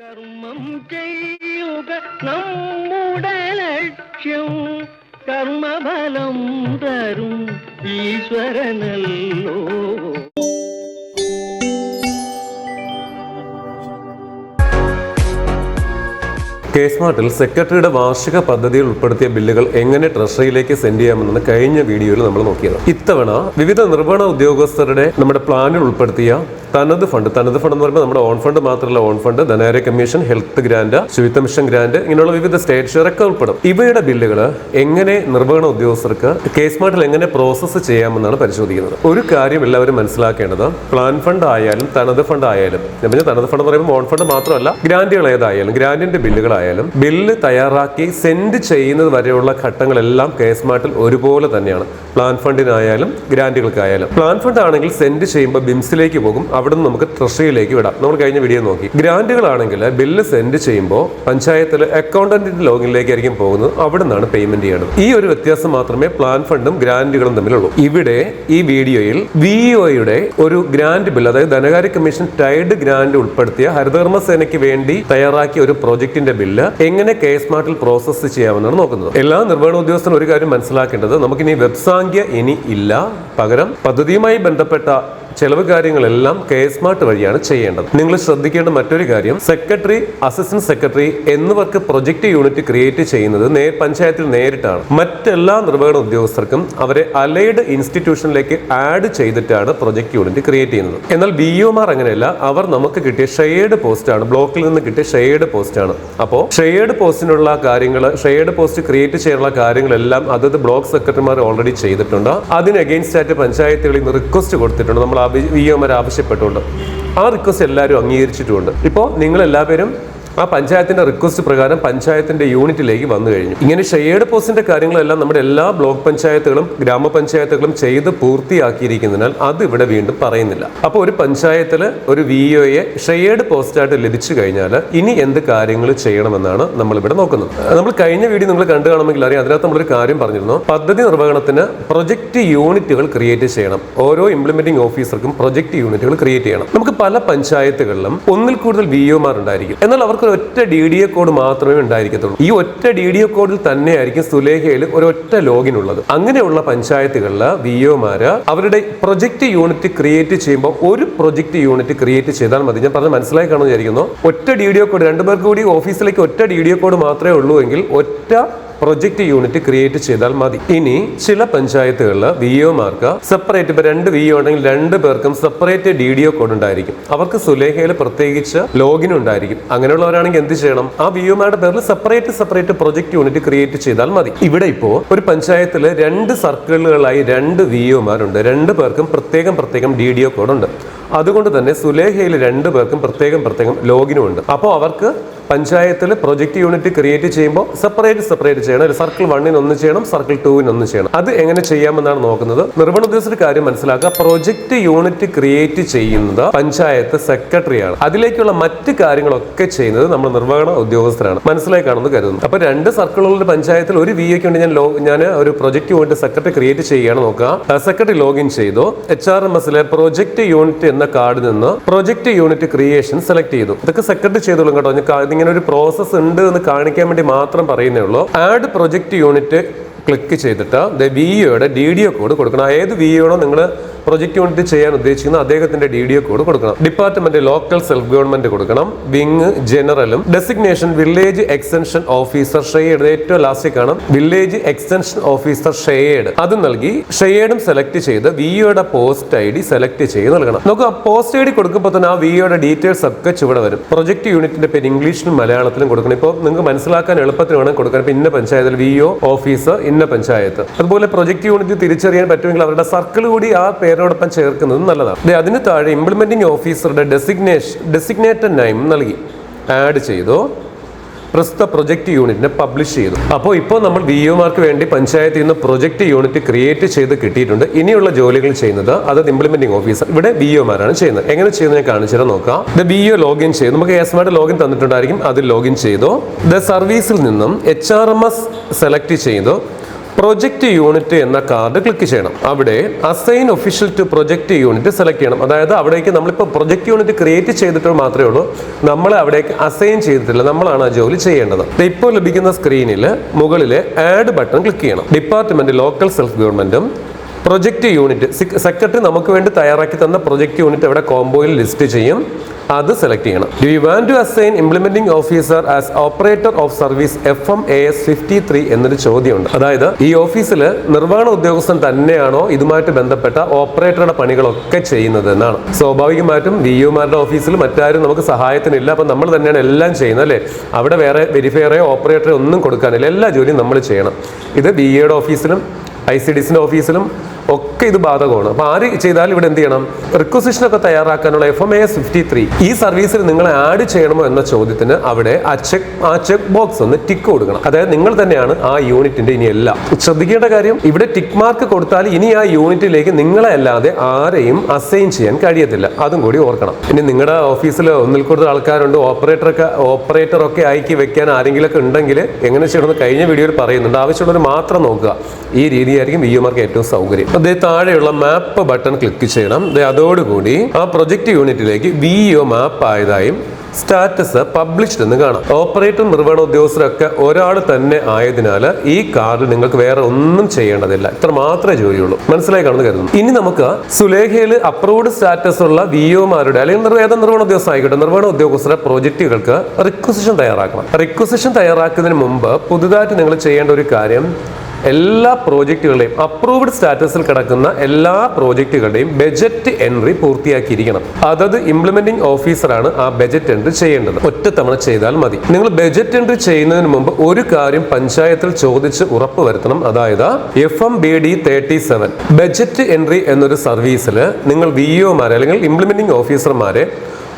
കർമ്മം ചെയ്യുക നമ്മുടെ ലക്ഷ്യം. കർമ്മഫലം തരും ഈശ്വരനല്ലോ. കെ സ്മാർട്ടിൽ സെക്രട്ടറിയുടെ വാർഷിക പദ്ധതിയിൽ ഉൾപ്പെടുത്തിയ ബില്ലുകൾ എങ്ങനെ ട്രഷറിയിലേക്ക് സെൻഡ് ചെയ്യാമെന്നാണ് കഴിഞ്ഞ വീഡിയോയിൽ നമ്മൾ നോക്കിയത്. ഇത്തവണ വിവിധ നിർവഹണ ഉദ്യോഗസ്ഥരുടെ നമ്മുടെ പ്ലാനിൽ ഉൾപ്പെടുത്തിയ തനത് ഫണ്ട്. തനത് ഫണ്ട് എന്ന് പറയുമ്പോൾ നമ്മുടെ ഓൺ ഫണ്ട് മാത്രമല്ല ഓൺ ഫണ്ട് ധനകാര്യ കമ്മീഷൻ ഹെൽത്ത് ഗ്രാന്റ് ശുചിത്വ മിഷൻ ഗ്രാന്റ് ഇങ്ങനെയുള്ള വിവിധ സ്റ്റേറ്റ് ഷെയർ ഒക്കെ ഉൾപ്പെടും. ഇവയുടെ ബില്ലുകൾ എങ്ങനെ നിർവഹണ ഉദ്യോഗസ്ഥർക്ക് കേസ് മാർട്ടിൽ എങ്ങനെ പ്രോസസ്സ് ചെയ്യാമെന്നാണ് പരിശോധിക്കുന്നത്. ഒരു കാര്യം എല്ലാവരും മനസ്സിലാക്കേണ്ടത് പ്ലാൻ ഫണ്ട് ആയാലും തനത് ഫണ്ട് ആയാലും ഞാൻ തനത് ഫണ്ട് പറയുമ്പോൾ ഓൺ ഫണ്ട് മാത്രമല്ല ഗ്രാന്റുകൾ ഏതായാലും ഗ്രാന്റിന്റെ ബില്ലുകളായാലും ബില്ല് തയ്യാറാക്കി സെൻഡ് ചെയ്യുന്നത് വരെയുള്ള ഘട്ടങ്ങളെല്ലാം കേസ് മാർട്ടിൽ ഒരുപോലെ തന്നെയാണ്. പ്ലാൻ ഫണ്ടിനായാലും ഗ്രാന്റുകൾക്കായാലും പ്ലാൻ ഫണ്ട് ആണെങ്കിൽ സെൻഡ് ചെയ്യുമ്പോൾ ബിംസിലേക്ക് പോകും. അവിടെ നിന്ന് നമുക്ക് ട്രഷറിയിലേക്ക് വിടാം. നമ്മൾ കഴിഞ്ഞ വീഡിയോ നോക്കി. ഗ്രാന്റുകളാണെങ്കിൽ ബില്ല് സെൻഡ് ചെയ്യുമ്പോൾ പഞ്ചായത്തിൽ അക്കൗണ്ടന്റിന്റെ ലോഗിനിലേക്കായിരിക്കും പോകുന്നത്. അവിടെ നിന്നാണ് പേയ്മെന്റ് ചെയ്യേണ്ടത്. ഈ ഒരു വ്യത്യാസം മാത്രമേ പ്ലാൻ ഫണ്ടും ഗ്രാന്റുകളും തമ്മിലുള്ളൂ. ഇവിടെ ഈ വീഡിയോയിൽ വി ഒയുടെ ഒരു ഗ്രാന്റ് ബിൽ അതായത് ധനകാര്യ കമ്മീഷൻ ടൈഡ് ഗ്രാൻഡ് ഉൾപ്പെടുത്തിയ ഹരിതകർമ്മ സേനയ്ക്ക് വേണ്ടി തയ്യാറാക്കിയ ഒരു പ്രോജക്റ്റിന്റെ ബില്ല് എങ്ങനെ കെ സ്മാർട്ടിൽ പ്രോസസ്സ് ചെയ്യാമെന്നാണ് നോക്കുന്നത്. എല്ലാ നിർവഹണ ഉദ്യോഗസ്ഥനും ഒരു കാര്യം മനസ്സിലാക്കേണ്ടത് നമുക്കിനി വെബ്സാംഗ്യ ഇനി ഇല്ല. പകരം പദ്ധതിയുമായി ബന്ധപ്പെട്ട ചെലവ് കാര്യങ്ങളെല്ലാം കെ സ്മാർട്ട് വഴിയാണ് ചെയ്യേണ്ടത്. നിങ്ങൾ ശ്രദ്ധിക്കേണ്ട മറ്റൊരു കാര്യം സെക്രട്ടറി അസിസ്റ്റന്റ് സെക്രട്ടറി എന്നിവർക്ക് പ്രൊജക്ട് യൂണിറ്റ് ക്രിയേറ്റ് ചെയ്യുന്നത് നേ പഞ്ചായത്തിൽ നേരിട്ടാണ്. മറ്റെല്ലാ നിർവഹണ ഉദ്യോഗസ്ഥർക്കും അവരെ അലൈഡ് ഇൻസ്റ്റിറ്റ്യൂഷനിലേക്ക് ആഡ് ചെയ്തിട്ടാണ് പ്രൊജക്ട് യൂണിറ്റ് ക്രിയേറ്റ് ചെയ്യുന്നത്. എന്നാൽ ബി ഒമാർ അങ്ങനെയല്ല അവർ നമുക്ക് കിട്ടിയ ഷെയർഡ് പോസ്റ്റ് ആണ് ബ്ലോക്കിൽ നിന്ന് കിട്ടിയ ഷെയർഡ് പോസ്റ്റ് ആണ് അപ്പോൾ ഷെയർഡ് പോസ്റ്റിനുള്ള കാര്യങ്ങൾ ഷെയർഡ് പോസ്റ്റ് ക്രിയേറ്റ് ചെയ്യാനുള്ള കാര്യങ്ങളെല്ലാം അതത് ബ്ലോക്ക് സെക്രട്ടറിമാർ ഓൾറെഡി ചെയ്തിട്ടുണ്ട്. അതിന് അഗെയിൻസ്റ്റ് ആയിട്ട് പഞ്ചായത്തുകളിൽ നിന്ന് റിക്വസ്റ്റ് കൊടുത്തിട്ടുണ്ട്. നമ്മൾ വി ഒമാർ ആവശ്യപ്പെട്ടുകൊണ്ട് ആ റിക്വസ്റ്റ് എല്ലാവരും അംഗീകരിച്ചിട്ടുമുണ്ട്. ഇപ്പോൾ നിങ്ങൾ എല്ലാവരും ആ പഞ്ചായത്തിന്റെ റിക്വസ്റ്റ് പ്രകാരം പഞ്ചായത്തിന്റെ യൂണിറ്റിലേക്ക് വന്നു കഴിഞ്ഞു. ഇങ്ങനെ ഷെയർഡ് പോസ്റ്റിന്റെ കാര്യങ്ങളെല്ലാം നമ്മുടെ എല്ലാ ബ്ലോക്ക് പഞ്ചായത്തുകളും ഗ്രാമപഞ്ചായത്തുകളും ചെയ്ത് പൂർത്തിയാക്കിയിരിക്കുന്നതിനാൽ അത് ഇവിടെ വീണ്ടും പറയുന്നില്ല. അപ്പോൾ ഒരു പഞ്ചായത്തിൽ ഒരു വി ഒയെ ഷെയർഡ് പോസ്റ്റായിട്ട് ലഭിച്ചു കഴിഞ്ഞാൽ ഇനി എന്ത് കാര്യങ്ങൾ ചെയ്യണമെന്നാണ് നമ്മൾ ഇവിടെ നോക്കുന്നത്. നമ്മൾ കഴിഞ്ഞ വീഡിയോ നിങ്ങൾ കണ്ടു കാണുമെങ്കിൽ അറിയാം. അതിനകത്ത് നമ്മളൊരു കാര്യം പറഞ്ഞിരുന്നു. പദ്ധതി നിർവഹണത്തിന് പ്രൊജക്ട് യൂണിറ്റുകൾ ക്രിയേറ്റ് ചെയ്യണം. ഓരോ ഇംപ്ലിമെന്റിംഗ് ഓഫീസർക്കും പ്രൊജക്ട് യൂണിറ്റുകൾ ക്രിയേറ്റ് ചെയ്യണം. നമുക്ക് പല പഞ്ചായത്തുകളിലും ഒന്നിൽ കൂടുതൽ വി ഒമാർ ഉണ്ടായിരിക്കും എന്നാൽ അവർക്ക് ഒറ്റ ഡി ഡി എ കോഡ് മാത്രമേ ഉണ്ടായിരിക്കത്തുള്ളൂ. ഈ ഒറ്റ ഡി ഡി എ കോഡിൽ തന്നെയായിരിക്കും സുലേഖയിൽ ഒരു ഒറ്റ ലോഗിൻ ഉള്ളത്. അങ്ങനെയുള്ള പഞ്ചായത്തുകളിൽ വി ഒമാര് അവരുടെ പ്രൊജക്ട് യൂണിറ്റ് ക്രിയേറ്റ് ചെയ്യുമ്പോൾ ഒരു പ്രൊജക്ട് യൂണിറ്റ് ക്രിയേറ്റ് ചെയ്താൽ മതി. ഞാൻ പറഞ്ഞ മനസ്സിലായി കാണുമെന്ന് വിചാരിക്കുന്നു. ഒറ്റ ഡി ഡി എ കോഡ് രണ്ടുപേർക്ക് കൂടി ഓഫീസിലേക്ക് ഒറ്റ ഡി ഡി എ കോഡ് മാത്രമേ ഉള്ളൂ എങ്കിൽ ഒറ്റ പ്രൊജക്ട് യൂണിറ്റ് ക്രിയേറ്റ് ചെയ്താൽ മതി. ഇനി ചില പഞ്ചായത്തുകളിൽ വി ഒമാർക്ക് സെപ്പറേറ്റ് ഇപ്പൊ രണ്ട് വി ഒ ഉണ്ടെങ്കിൽ രണ്ട് പേർക്കും separate D D O code ഉണ്ടായിരിക്കും. അവർക്ക് സുലേഖയിൽ പ്രത്യേകിച്ച് ലോഗിൻ ഉണ്ടായിരിക്കും. അങ്ങനെയുള്ളവരാണെങ്കിൽ എന്ത് ചെയ്യണം? ആ വി ഒമാരുടെ പേരിൽ separate separate project unit create ചെയ്താൽ മതി. ഇവിടെ ഇപ്പോ ഒരു പഞ്ചായത്തിൽ രണ്ട് സർക്കിളുകളായി രണ്ട് വി ഒമാരുണ്ട് രണ്ട് പേർക്കും പ്രത്യേകം പ്രത്യേകം ഡി ഡി ഒ കോഡ് ഉണ്ട്. അതുകൊണ്ട് തന്നെ സുലേഹയിൽ രണ്ടു പേർക്കും പ്രത്യേകം പ്രത്യേകം ലോഗിനും ഉണ്ട് അപ്പോൾ അവർക്ക് പഞ്ചായത്തിൽ പ്രൊജക്ട് യൂണിറ്റ് ക്രിയേറ്റ് ചെയ്യുമ്പോൾ സെപ്പറേറ്റ് സെപ്പറേറ്റ് ചെയ്യണം. സർക്കിൾ വണ്ണിന് ഒന്ന് ചെയ്യണം സർക്കിൾ ടൂവിന് ഒന്ന് ചെയ്യണം. അത് എങ്ങനെ ചെയ്യാമെന്നാണ് നോക്കുന്നത്. നിർവഹണ ഉദ്യോഗസ്ഥരുടെ കാര്യം മനസ്സിലാക്കുക. പ്രൊജക്ട് യൂണിറ്റ് ക്രിയേറ്റ് ചെയ്യുന്നത് പഞ്ചായത്ത് സെക്രട്ടറിയാണ്. അതിലേക്കുള്ള മറ്റ് കാര്യങ്ങളൊക്കെ ചെയ്യുന്നത് നമ്മൾ നിർവഹണ ഉദ്യോഗസ്ഥരാണ്. മനസ്സിലായി കാണുന്നത് കരുതുന്നു. അപ്പൊ രണ്ട് സർക്കിളുകളുടെ പഞ്ചായത്തിൽ ഒരു വി എക്ക് വേണ്ടി ഞാൻ ലോ ഞാൻ ഒരു പ്രൊജക്ട് യൂണിറ്റ് സെക്രട്ടറി ക്രിയേറ്റ് ചെയ്യുകയാണ് നോക്കുക. സെക്രട്ടറി ലോഗിൻ ചെയ്തു. എച്ച് ആർ എം എസിലെ പ്രൊജക്ട് യൂണിറ്റ് എന്ന കാർഡിൽ നിന്ന് പ്രൊജക്ട് യൂണിറ്റ് ക്രിയേഷൻ സെലക്ട് ചെയ്തു. ഇതൊക്കെ സെക്രട്ടറി ചെയ്തോളും കേട്ടോ. ഇങ്ങനെ ഒരു പ്രോസസ്സ് ഉണ്ട് എന്ന് കാണിക്കാൻ വേണ്ടി മാത്രം പറയുന്നേ ഉള്ളൂ. ആഡ് പ്രൊജക്ട് യൂണിറ്റ് ക്ലിക്ക് ചെയ്തിട്ട് വി ഒയുടെ ഡി ഡി ഒ കോഡ് കൊടുക്കണം. ഏത് വി ഒണോ നിങ്ങൾ പ്രൊജക്ട് യൂണിറ്റ് ചെയ്യാൻ ഉദ്ദേശിക്കുന്ന അദ്ദേഹത്തിന്റെ ഡി ഡി ഒ കോഡ് കൊടുക്കണം. ഡിപ്പാർട്ട്മെന്റ് ലോക്കൽ സെൽഫ് ഗവൺമെന്റ് കൊടുക്കണം wing ജനറലും designation village extension officer shade ഏറ്റവും ലാസ്റ്റ് കാണാം. വില്ലേജ് എക്സ്റ്റൻഷൻ ഓഫീസർ ഷെയ്ഡ് അത് നൽകി ഷെയ്ഡും സെലക്ട് ചെയ്ത് വി ഒയുടെ പോസ്റ്റ് ഐ ഡി സെലക്ട് ചെയ്ത് നൽകണം. നമുക്ക് ആ പോസ്റ്റ് ഐ ഡി കൊടുക്കുമ്പോൾ തന്നെ ആ വി ഒയുടെ ഡീറ്റെയിൽസ് ഒക്കെ ചുവടെ വരും. പ്രൊജക്ട് യൂണിറ്റിന്റെ പേര് ഇംഗ്ലീഷിലും മലയാളത്തിലും കൊടുക്കണം. ഇപ്പോൾ നിങ്ങൾക്ക് മനസ്സിലാക്കാൻ എളുപ്പത്തിന് വേണം കൊടുക്കാൻ. ഇപ്പൊ ഇന്ന പഞ്ചായത്തിൽ വി ഒ ഓഫീസ് ഇന്ന പഞ്ചായത്ത്. അതുപോലെ പ്രൊജക്ട് യൂണിറ്റ് തിരിച്ചറിയാൻ പറ്റുമെങ്കിൽ അവരുടെ സർക്കിൾ കൂടി ആ പേരിനോടൊപ്പം ചേർക്കുന്നത് നല്ലതാണ്. അതിന് താഴെ ഇംപ്ലിമെന്റിംഗ് ഓഫീസറുടെ ഡെസിഗ്നേഷൻ ഡെസിഗ്നേറ്റഡ് നൈം നൽകി. ആഡ് ചെയ്തു. പ്രസ്തുത പ്രൊജക്ട് യൂണിറ്റിനെ പബ്ലിഷ് ചെയ്തു. അപ്പോൾ ഇപ്പോൾ നമ്മൾ വി ഒമാർക്ക് വേണ്ടി പഞ്ചായത്തിൽ നിന്ന് പ്രൊജക്ട് യൂണിറ്റ് ക്രിയേറ്റ് ചെയ്ത് കിട്ടിയിട്ടുണ്ട്. ഇനിയുള്ള ജോലികൾ ചെയ്യുന്നത് അത് ഇംപ്ലിമെന്റിംഗ് ഓഫീസർ ഇവിടെ ബി ഒമാരാണ് ചെയ്യുന്നത്. എങ്ങനെ ചെയ്യുന്നത് കാണിച്ചു തരാം നോക്കാം. ദ ബി ഒ ലോഗിൻ ചെയ്തു. നമുക്ക് എസ്മാർട്ട് ലോഗിൻ തന്നിട്ടുണ്ടായിരിക്കും. അതിൽ ലോഗിൻ ചെയ്തു. ദ സർവീസിൽ നിന്നും H R M S select ചെയ്തു. പ്രൊജക്ട് യൂണിറ്റ് എന്ന കാർഡ് ക്ലിക്ക് ചെയ്യണം. അവിടെ assign official to project unit select ചെയ്യണം. അതായത് അവിടേക്ക് നമ്മളിപ്പോൾ പ്രൊജക്ട് യൂണിറ്റ് ക്രിയേറ്റ് ചെയ്തിട്ട് മാത്രമേ ഉള്ളൂ. നമ്മൾ അവിടേക്ക് അസൈൻ ചെയ്തിട്ടില്ല. നമ്മളാണ് ആ ജോലി ചെയ്യേണ്ടത്. ഇപ്പോൾ ലഭിക്കുന്ന സ്ക്രീനിൽ മുകളിൽ ആഡ് ബട്ടൺ ക്ലിക്ക് ചെയ്യണം. ഡിപ്പാർട്ട്മെന്റ് ലോക്കൽ സെൽഫ് ഗവൺമെന്റും പ്രൊജക്ട് യൂണിറ്റ് സെക്രട്ടറി നമുക്ക് വേണ്ടി തയ്യാറാക്കി തന്ന പ്രൊജക്റ്റ് യൂണിറ്റ് അവിടെ കോംബോയിൽ ലിസ്റ്റ് ചെയ്യും. അത് സെലക്ട് ചെയ്യണം. Do you want to assign implementing officer as operator of service F M A S fifty three എന്നൊരു ചോദ്യമുണ്ട്. അതായത് ഈ ഓഫീസിൽ നിർവഹണ ഉദ്യോഗസ്ഥൻ തന്നെയാണോ ഇതുമായിട്ട് ബന്ധപ്പെട്ട ഓപ്പറേറ്ററുടെ പണികളൊക്കെ ചെയ്യുന്നത് എന്നാണ്. സ്വാഭാവികമായിട്ടും വി യുമാരുടെ ഓഫീസിൽ മറ്റാരും നമുക്ക് സഹായത്തിനില്ല. അപ്പം നമ്മൾ തന്നെയാണ് എല്ലാം ചെയ്യുന്നത് അല്ലേ? അവിടെ വേറെ വെരിഫയറോ ഓപ്പറേറ്ററോ ഒന്നും കൊടുക്കാനില്ല. എല്ലാ ജോലിയും നമ്മൾ ചെയ്യണം. ഇത് ബി എയുടെ ഓഫീസിലും ഐ സി ഡി ഓഫീസിലും ഒക്കെ ഇത് ബാധകമാണ്. അപ്പൊ ആര് ചെയ്താൽ ഇവിടെ എന്ത് ചെയ്യണം? റിക്വസിഷൻ ഒക്കെ തയ്യാറാക്കാനുള്ള F M S fifty three ഈ സർവീസിൽ നിങ്ങളെ ആഡ് ചെയ്യണമോ എന്ന ചോദ്യത്തിന് അവിടെ ആ ചെക്ക് ആ ചെക്ക് ബോക്സ് ഒന്ന് ടിക്ക് കൊടുക്കണം. അതായത് നിങ്ങൾ തന്നെയാണ് ആ യൂണിറ്റിന്റെ ഇനി എല്ലാം. ശ്രദ്ധിക്കേണ്ട കാര്യം ഇവിടെ ടിക്ക് മാർക്ക് കൊടുത്താൽ ഇനി ആ യൂണിറ്റിലേക്ക് നിങ്ങളെ അല്ലാതെ ആരെയും അസൈൻ ചെയ്യാൻ കഴിയത്തില്ല. അതും കൂടി ഓർക്കണം. ഇനി നിങ്ങളുടെ ഓഫീസിൽ ഒന്നിൽ കൂടുതൽ ആൾക്കാരുണ്ട് ഓപ്പറേറ്റർ ഒക്കെ ആക്കി വെക്കാൻ ആരെങ്കിലും ഒക്കെ ഉണ്ടെങ്കിൽ എങ്ങനെ ചെയ്യണമെന്ന് കഴിഞ്ഞ വീഡിയോയിൽ പറയുന്നുണ്ട്. ആവശ്യമുള്ളവർ മാത്രം നോക്കുക. ഈ രീതിയായിരിക്കും വി യുമാർക്ക് ഏറ്റവും സൗകര്യം. അതേ താഴെയുള്ള മാപ്പ് ബട്ടൺ ക്ലിക്ക് ചെയ്യണം. അതോടുകൂടി ആ പ്രൊജക്ട് യൂണിറ്റിലേക്ക് വി ഒ മാപ്പ് ആയതായും സ്റ്റാറ്റസ് പബ്ലിഷ്ഡ് എന്ന് കാണാം. ഓപ്പറേറ്റർ നിർവഹണ ഉദ്യോഗസ്ഥരൊക്കെ ഒരാൾ തന്നെ ആയതിനാൽ ഈ കാർഡ് നിങ്ങൾക്ക് വേറെ ഒന്നും ചെയ്യേണ്ടതില്ല. ഇത്ര മാത്രമേ ജോലിയുള്ളൂ. മനസ്സിലായി കാണുന്നു കരുതുന്നു. ഇനി നമുക്ക് സുലേഖയിൽ അപ്രൂവ്ഡ് സ്റ്റാറ്റസ് ഉള്ള വി ഒമാരുടെ അല്ലെങ്കിൽ ഏത് നിർവഹണ ഉദ്യോഗസ്ഥ ആയിക്കോട്ടെ നിർവഹണ ഉദ്യോഗസ്ഥരുടെ പ്രോജക്റ്റുകൾക്ക് റിക്വസിഷൻ തയ്യാറാക്കണം. റിക്വസിഷൻ തയ്യാറാക്കുന്നതിന് മുമ്പ് പുതുതായിട്ട് നിങ്ങൾ ചെയ്യേണ്ട ഒരു കാര്യം എല്ലാ പ്രോജക്റ്റുകളുടെയും അപ്രൂവ്ഡ് സ്റ്റാറ്റസിൽ കിടക്കുന്ന എല്ലാ പ്രോജക്റ്റുകളുടെയും ബജറ്റ് എൻട്രി പൂർത്തിയാക്കിയിരിക്കണം. അതത് ഇംപ്ലിമെന്റിംഗ് ഓഫീസറാണ് ആ ബജറ്റ് എൻട്രി ചെയ്യേണ്ടത്. ഒറ്റത്തവണ തവണ ചെയ്താൽ മതി. നിങ്ങൾ ബജറ്റ് എൻട്രി ചെയ്യുന്നതിന് മുമ്പ് ഒരു കാര്യം പഞ്ചായത്തിൽ ചോദിച്ച് ഉറപ്പ് വരുത്തണം. അതായത് F M B D thirty seven budget entry എന്നൊരു സർവീസിൽ നിങ്ങൾ വി ഒമാരെ അല്ലെങ്കിൽ ഇംപ്ലിമെന്റിംഗ് ഓഫീസർമാരെ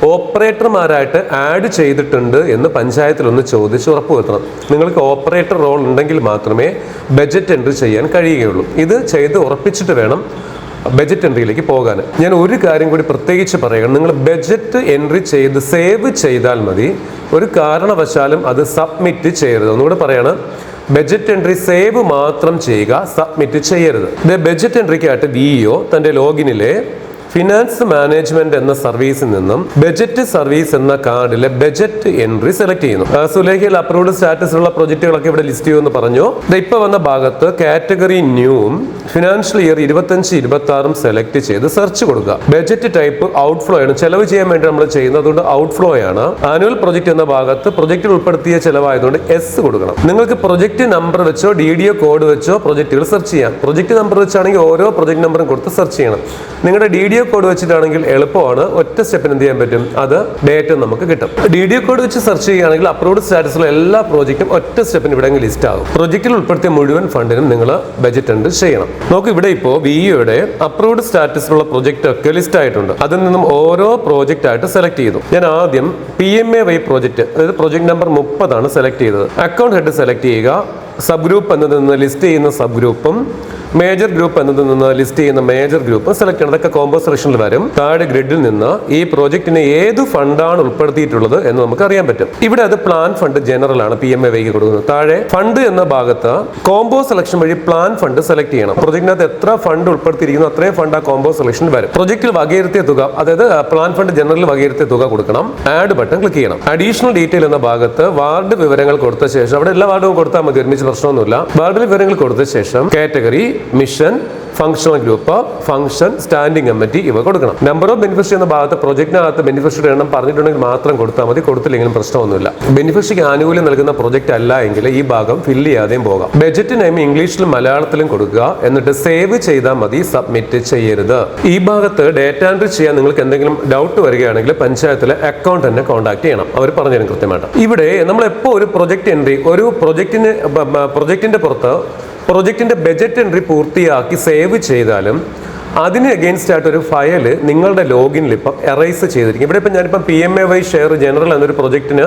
ഓപ്പറേറ്റർമാരായിട്ട് ആഡ് ചെയ്തിട്ടുണ്ട് എന്ന് പഞ്ചായത്തിൽ ഒന്ന് ചോദിച്ച് ഉറപ്പുവരുത്തണം. നിങ്ങൾക്ക് ഓപ്പറേറ്റർ റോൾ ഉണ്ടെങ്കിൽ മാത്രമേ ബജറ്റ് എൻട്രി ചെയ്യാൻ കഴിയുകയുള്ളൂ. ഇത് ചെയ്ത് ഉറപ്പിച്ചിട്ട് വേണം ബജറ്റ് എൻട്രിയിലേക്ക് പോകാൻ. ഞാൻ ഒരു കാര്യം കൂടി പ്രത്യേകിച്ച് പറയുകയാണ്. നിങ്ങൾ ബജറ്റ് എൻട്രി ചെയ്ത് സേവ് ചെയ്താൽ മതി. ഒരു കാരണവശാലും അത് സബ്മിറ്റ് ചെയ്യരുത്. ഒന്നുകൂടെ പറയാണ്. ബജറ്റ് എൻട്രി സേവ് മാത്രം ചെയ്യുക സബ്മിറ്റ് ചെയ്യരുത്. ബജറ്റ് എൻട്രിക്കായിട്ട് വി ഒ തന്റെ ലോഗിനിലെ ഫിനാൻസ് മാനേജ്മെന്റ് എന്ന സർവീസിൽ നിന്നും ബജറ്റ് സർവീസ് എന്ന കാർഡിലെ ബജറ്റ് എൻട്രി സെലക്ട് ചെയ്യുന്നു. സുലേഖയിൽ അപ്രൂവ്ഡ് സ്റ്റാറ്റസ് ഉള്ള പ്രൊജക്ടുകളൊക്കെ ഇവിടെ ലിസ്റ്റ് ചെയ്യുമെന്ന് പറഞ്ഞു. ഇപ്പൊ വന്ന ഭാഗത്ത് കാറ്റഗറി ന്യൂവും ഫിനാൻഷ്യൽ ഇയർ ഇരുപത്തഞ്ച് ഇരുപത്തി ആറും സെലക്ട് ചെയ്ത് സെർച്ച് കൊടുക്കുക. ബജറ്റ് ടൈപ്പ് ഔട്ട് ഫ്ലോ ആണ്. ചെലവ് ചെയ്യാൻ വേണ്ടി നമ്മൾ ചെയ്യുന്നത് അതുകൊണ്ട് ഔട്ട് ഫ്ലോ ആണ്. ആനുവൽ പ്രൊജക്ട് എന്ന ഭാഗത്ത് പ്രൊജക്റ്റിൽ ഉൾപ്പെടുത്തിയ ചെലവായതുകൊണ്ട് എസ് കൊടുക്കണം. നിങ്ങൾക്ക് പ്രൊജക്ട് നമ്പർ വെച്ചോ ഡി ഡി ഒ കോഡ് വെച്ചോ പ്രൊജക്റ്റുകൾ സെർച്ച് ചെയ്യാം. പ്രൊജക്ട് നമ്പർ വെച്ചാണെങ്കിൽ ഓരോ പ്രൊജക്ട് നമ്പറും കൊടുത്ത് സെർച്ച് ചെയ്യണം. നിങ്ങളുടെ ഡി ഡി ഒ കോഡ് വെച്ചിട്ടാണെങ്കിൽ എളുപ്പമാണ്. ഒറ്റ സ്റ്റെപ്പിന് എന്ത് ചെയ്യാൻ പറ്റും? അത് ഡേറ്റ് നമുക്ക് കിട്ടും. ഡി ഡി കോഡ് വെച്ച് സെർച്ച് ചെയ്യുകയാണെങ്കിൽ അപ്രൂവ്ഡ് സ്റ്റാറ്റസിലുള്ള എല്ലാ പ്രോജക്റ്റും ഒറ്റ സ്റ്റെപ്പിന് ഇവിടെ ലിസ്റ്റ് ആകും. പ്രോജക്റ്റിൽ ഉൾപ്പെടുത്തിയ മുഴുവൻ ഫണ്ടിനും നിങ്ങൾ ബജറ്റ് ഉണ്ട് ചെയ്യണം. നോക്ക് ഇവിടെ ഇപ്പോൾ വി യുടെ അപ്രൂവ്ഡ് സ്റ്റാറ്റസിലുള്ള പ്രോജക്റ്റ് ഒക്കെ ലിസ്റ്റ് ആയിട്ടുണ്ട്. അതിൽ നിന്നും ഓരോ പ്രോജക്റ്റ് ആയിട്ട് സെലക്ട് ചെയ്തു. ഞാൻ ആദ്യം P M A Y project അതായത് പ്രോജക്ട് നമ്പർ മുപ്പതാണ് സെലക്ട് ചെയ്തത്. അക്കൗണ്ട് ഹെഡ് സെലക്ട് ചെയ്യുക. സബ് ഗ്രൂപ്പ് എന്നതിൽ നിന്ന് ലിസ്റ്റ് ചെയ്യുന്ന സബ് ഗ്രൂപ്പും മേജർ ഗ്രൂപ്പ് എന്നതിൽ നിന്ന് ലിസ്റ്റ് ചെയ്യുന്ന മേജർ ഗ്രൂപ്പ് സെലക്ട് ചെയ്യണം. അതൊക്കെ കോമ്പോ സെലക്ഷനിൽ വരും. താഴെ ഗ്രിഡിൽ നിന്ന് ഈ പ്രോജക്റ്റിന് ഏത് ഫണ്ടാണ് ഉൾപ്പെടുത്തിയിട്ടുള്ളത് എന്ന് നമുക്ക് അറിയാൻ പറ്റും. ഇവിടെ അത് പ്ലാൻ ഫണ്ട് ജനറൽ ആണ് പി എം എ കൊടുക്കുന്നത്. താഴെ ഫണ്ട് എന്ന ഭാഗത്ത് കോമ്പോ സെലക്ഷൻ വഴി പ്ലാൻ ഫണ്ട് സെലക്ട് ചെയ്യണം. പ്രോജക്റ്റിനകത്ത് എത്ര ഫണ്ട് ഉൾപ്പെടുത്തിയിരിക്കുന്നു അത്രയും ഫണ്ട് ആ കോമ്പോ സെലക്ഷൻ വരും. പ്രോജക്റ്റിൽ വകയിരുത്തിയ തുക അതായത് പ്ലാൻ ഫണ്ട് ജനറൽ വകയിരുത്തിയ തുക കൊടുക്കണം. ആഡ് ബട്ടൺ ക്ലിക്ക് ചെയ്യണം. അഡീഷണൽ ഡീറ്റെയിൽ എന്ന ഭാഗത്ത് വാർഡ് വിവരങ്ങൾ കൊടുത്ത ശേഷം അവിടെ എല്ലാ വാർഡും കൊടുത്താൽ മതി ഒരുമിച്ച് പ്രശ്നമൊന്നുമില്ല. ബർഡിൽ വിവരങ്ങൾ കൊടുത്ത ശേഷം category mission functional group function standing committee ഇവ കൊടുക്കണം. നമ്പർ ഓഫ് ബെനിഫിഷ്യറി എന്ന ഭാഗത്ത് പ്രൊജക്റ്റിനകത്ത് ബെനിഫിഷ്യറി എണ്ണം പറഞ്ഞിട്ടുണ്ടെങ്കിൽ മാത്രം കൊടുത്താൽ മതി കൊടുത്തില്ലെങ്കിലും പ്രശ്നമൊന്നുമില്ല. ബെനിഫിഷ്യറിക്ക് ആനുകൂല്യം നൽകുന്ന പ്രോജക്റ്റ് അല്ല എങ്കിൽ ഈ ഭാഗം ഫില്ല് ചെയ്യാതെയും പോകാം. ബജറ്റ് നെയിം ഇംഗ്ലീഷിലും മലയാളത്തിലും കൊടുക്കുക എന്നിട്ട് സേവ് ചെയ്താൽ മതി സബ്മിറ്റ് ചെയ്യരുത്. ഈ ഭാഗത്ത് ഡേറ്റ എൻട്രി ചെയ്യാൻ നിങ്ങൾക്ക് എന്തെങ്കിലും ഡൗട്ട് വരികയാണെങ്കിൽ പഞ്ചായത്തിലെ അക്കൗണ്ട് തന്നെ കോൺടാക്ട് ചെയ്യണം. അവർ പറഞ്ഞു കൃത്യമായിട്ട്. ഇവിടെ നമ്മൾ എപ്പോൾ ഒരു പ്രൊജക്ട് എൻട്രി ഒരു പ്രൊജക്റ്റിന് പ്രൊജക്റ്റിന്റെ പുറത്ത് പ്രൊജക്റ്റിന്റെ ബജറ്റ് എൻട്രി പൂർത്തിയാക്കി സേവ് ചെയ്താലും അതിന് അഗെയിൻസ്റ്റ് ആയിട്ട് ഒരു ഫയൽ നിങ്ങളുടെ ലോഗിനിൽ ഇപ്പം എറൈസ് ചെയ്തിരിക്കും. ഇവിടെ ഇപ്പം ഞാനിപ്പം P M A Y share general എന്നൊരു പ്രൊജക്റ്റിന്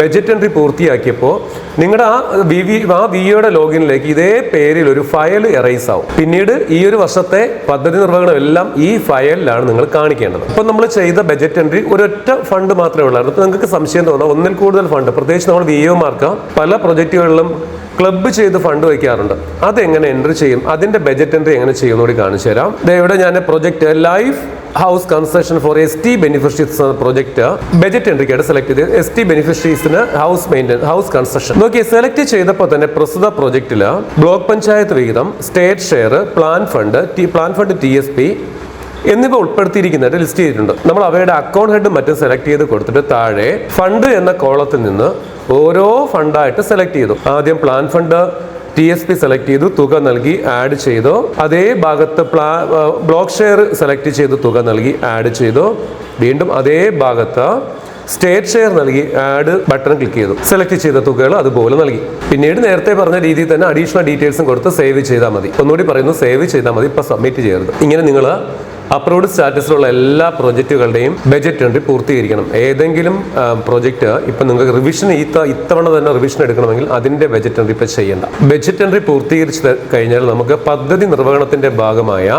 ബജറ്റ് എൻട്രി പൂർത്തിയാക്കിയപ്പോൾ നിങ്ങളുടെ ആ വി വി ആ വിയുടെ ലോഗിനിലേക്ക് ഇതേ പേരിൽ ഒരു ഫയൽ എറൈസ് ആവും. പിന്നീട് ഈ ഒരു വർഷത്തെ പദ്ധതി നിർവഹണം എല്ലാം ഈ ഫയലിലാണ് നിങ്ങൾ കാണിക്കേണ്ടത്. ഇപ്പം നമ്മൾ ചെയ്ത ബജറ്റ് എൻട്രി ഒരൊറ്റ ഫണ്ട് മാത്രമേ ഉള്ളായിരുന്നു. അപ്പോൾ നിങ്ങൾക്ക് സംശയം തോന്നാം ഒന്നിൽ കൂടുതൽ ഫണ്ട് പ്രത്യേകിച്ച് നമ്മൾ വി ഒമാർക്ക് പല പ്രൊജക്റ്റുകളിലും ക്ലബ്ബ് ചെയ്ത് ഫണ്ട് വയ്ക്കാറുണ്ട്. എങ്ങനെ എൻട്രി ചെയ്യും? അതിന്റെ ബജറ്റ് എൻട്രി എങ്ങനെ ചെയ്യും കൂടി കാണിച്ചു തരാം. ഇവിടെ ഞാൻ project life house construction for S T beneficiaries എന്ന പ്രൊജക്ട് ബജറ്റ് എൻട്രിക്കായിട്ട് സെലക്ട് ചെയ്ത് എസ് ടി ബെനിഫിഷ്യറീസിന് ഹൗസ് മെയിന്റെ ഹൗസ് കൺസ്ട്രക്ഷൻ നോക്കി സെലക്ട് ചെയ്തപ്പോൾ തന്നെ പ്രസ്തുത പ്രൊജക്റ്റിൽ ബ്ലോക്ക് പഞ്ചായത്ത് വിഹിതം state share plan fund plan fund T S P എന്നിവ ഉൾപ്പെടുത്തിയിരിക്കുന്നതായിട്ട് ലിസ്റ്റ് ചെയ്തിട്ടുണ്ട്. നമ്മൾ അവയുടെ അക്കൗണ്ട് ഹെഡ് മറ്റും സെലക്ട് ചെയ്ത് കൊടുത്തിട്ട് താഴെ ഫണ്ട് എന്ന കോളത്തിൽ നിന്ന് ഓരോ ഫണ്ടായിട്ട് സെലക്ട് ചെയ്തു. ആദ്യം plan fund T S P select ചെയ്തു തുക നൽകി ആഡ് ചെയ്തു. അതേ ഭാഗത്ത് പ്ലാ ബ്ലോക്ക് ഷെയർ സെലക്ട് ചെയ്ത് തുക നൽകി ആഡ് ചെയ്തു. വീണ്ടും അതേ ഭാഗത്ത് സ്റ്റേറ്റ് ഷെയർ നൽകി ആഡ് ബട്ടൺ ക്ലിക്ക് ചെയ്തു. സെലക്ട് ചെയ്ത തുകകൾ അതുപോലെ നൽകി. പിന്നീട് നേരത്തെ പറഞ്ഞ രീതിയിൽ തന്നെ അഡീഷണൽ ഡീറ്റെയിൽസും കൊടുത്ത് സേവ് ചെയ്താൽ മതി. ഒന്നുകൂടി പറയുന്നു സേവ് ചെയ്താൽ മതി ഇപ്പം സബ്മിറ്റ് ചെയ്യരുത്. ഇങ്ങനെ നിങ്ങൾ അപ്രൂവ്ഡ് സ്റ്റാറ്റസിലുള്ള എല്ലാ പ്രോജക്റ്റുകളുടെയും ബജറ്റ് എൻട്രി പൂർത്തീകരിക്കണം. ഏതെങ്കിലും പ്രോജക്റ്റ് ഇപ്പം നിങ്ങൾക്ക് റിവിഷൻ ഇത്തവണ തന്നെ റിവിഷൻ എടുക്കണമെങ്കിൽ അതിന്റെ ബജറ്റ് എൻട്രി ഇപ്പം ചെയ്യേണ്ട. ബജറ്റ് എൻട്രി പൂർത്തീകരിച്ച് കഴിഞ്ഞാൽ നമുക്ക് പദ്ധതി നിർവഹണത്തിന്റെ ഭാഗമായ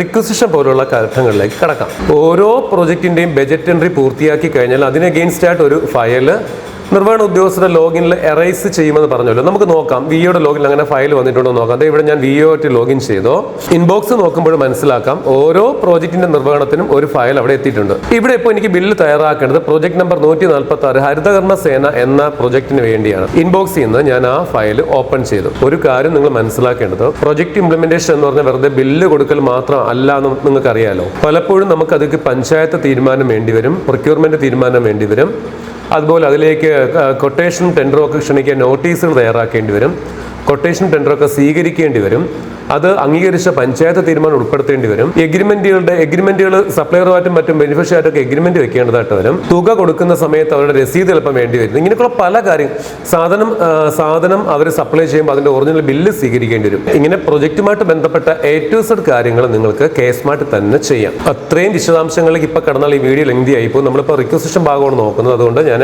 റിക്വസിഷൻ പോലുള്ള ഘട്ടങ്ങളിലേക്ക് കടക്കാം. ഓരോ പ്രോജക്റ്റിന്റെയും ബജറ്റ് എൻട്രി പൂർത്തിയാക്കി കഴിഞ്ഞാൽ അതിന് അഗെയിൻസ്റ്റ് ആയിട്ട് ഒരു ഫയൽ നിർവഹണ ഉദ്യോഗസ്ഥരുടെ ലോഗിനിൽ എറൈസ് ചെയ്യുമെന്ന് പറഞ്ഞല്ലോ. നമുക്ക് നോക്കാം. വിഒയുടെ ലോഗിൻ അങ്ങനെ ഫയൽ വന്നിട്ടുണ്ടോ നോക്കാം. ദേ ഇവിടെ ഞാൻ വിഒ ആയിട്ട് ലോഗിൻ ചെയ്തോ. ഇൻബോക്സ് നോക്കുമ്പോൾ മനസ്സിലാക്കാം. ഓരോ പ്രോജക്റ്റിന്റെ നിർവഹണത്തിനും ഒരു ഫയൽ അവിടെ എത്തിയിട്ടുണ്ട്. ഇവിടെ ഇപ്പോൾ എനിക്ക് ബില്ല് തയ്യാറാക്കേണ്ടത് പ്രോജക്ട് നമ്പർ നൂറ്റി നാൽപ്പത്തി ആറ് ഹരിതകർമ്മ സേന എന്ന പ്രോജക്റ്റിന് വേണ്ടിയാണ്. ഇൻബോക്സിൽ നിന്ന് ഞാൻ ആ ഫയൽ ഓപ്പൺ ചെയ്തു. ഒരു കാര്യം നിങ്ങൾ മനസ്സിലാക്കേണ്ടത്. പ്രൊജക്ട് ഇംപ്ലിമെന്റേഷൻ എന്ന് പറഞ്ഞാൽ വെറുതെ ബില്ല് കൊടുക്കൽ മാത്രം അല്ല എന്ന് നിങ്ങൾക്ക് അറിയാലോ പലപ്പോഴും നമുക്ക് അതിക്ക് പഞ്ചായത്ത് തീരുമാനം വേണ്ടിവരും പ്രൊക്യൂർമെന്റ് തീരുമാനം വേണ്ടി വരും. അതുപോലെ അതിലേക്ക് കൊട്ടേഷൻ ടെൻഡറൊക്കെ ക്ഷണിക്കാൻ നോട്ടീസുകൾ തയ്യാറാക്കേണ്ടി വരും. കൊട്ടേഷൻ ടെൻഡറൊക്കെ സ്വീകരിക്കേണ്ടി വരും. അത് അംഗീകരിച്ച പഞ്ചായത്ത് തീരുമാനം ഉൾപ്പെടുത്തേണ്ടി വരും. എഗ്രിമെന്റുകളുടെ എഗ്രിമെന്റുകൾ സപ്ലയറുമായിട്ടും മറ്റും ബെനിഫിഷ്യറായിട്ടൊക്കെ എഗ്രിമെന്റ് വെക്കേണ്ടതായിട്ട് വരും. തുക കൊടുക്കുന്ന സമയത്ത് അവരുടെ രസീത് എളുപ്പം വേണ്ടി വരും. ഇങ്ങനെയൊക്കെയുള്ള പല കാര്യം സാധനം സാധനം അവർ സപ്ലൈ ചെയ്യുമ്പോൾ അതിന്റെ ഒറിജിനൽ ബില്ല് സ്വീകരിക്കേണ്ടി വരും. ഇങ്ങനെ പ്രൊജക്റ്റുമായിട്ട് ബന്ധപ്പെട്ട എ ടു സെഡ് കാര്യങ്ങൾ നിങ്ങൾക്ക് കേസ്മായിട്ട് തന്നെ ചെയ്യാം. അത്രയും വിശദാംശങ്ങളിലേക്ക് ഇപ്പൊ കടന്നാൽ ഈ വീഡിയോ ലെങ്തി ആയിപ്പോൾ നമ്മളിപ്പോൾ റിക്വസിഷൻ ഭാഗമാണ് നോക്കുന്നത്. അതുകൊണ്ട് ഞാൻ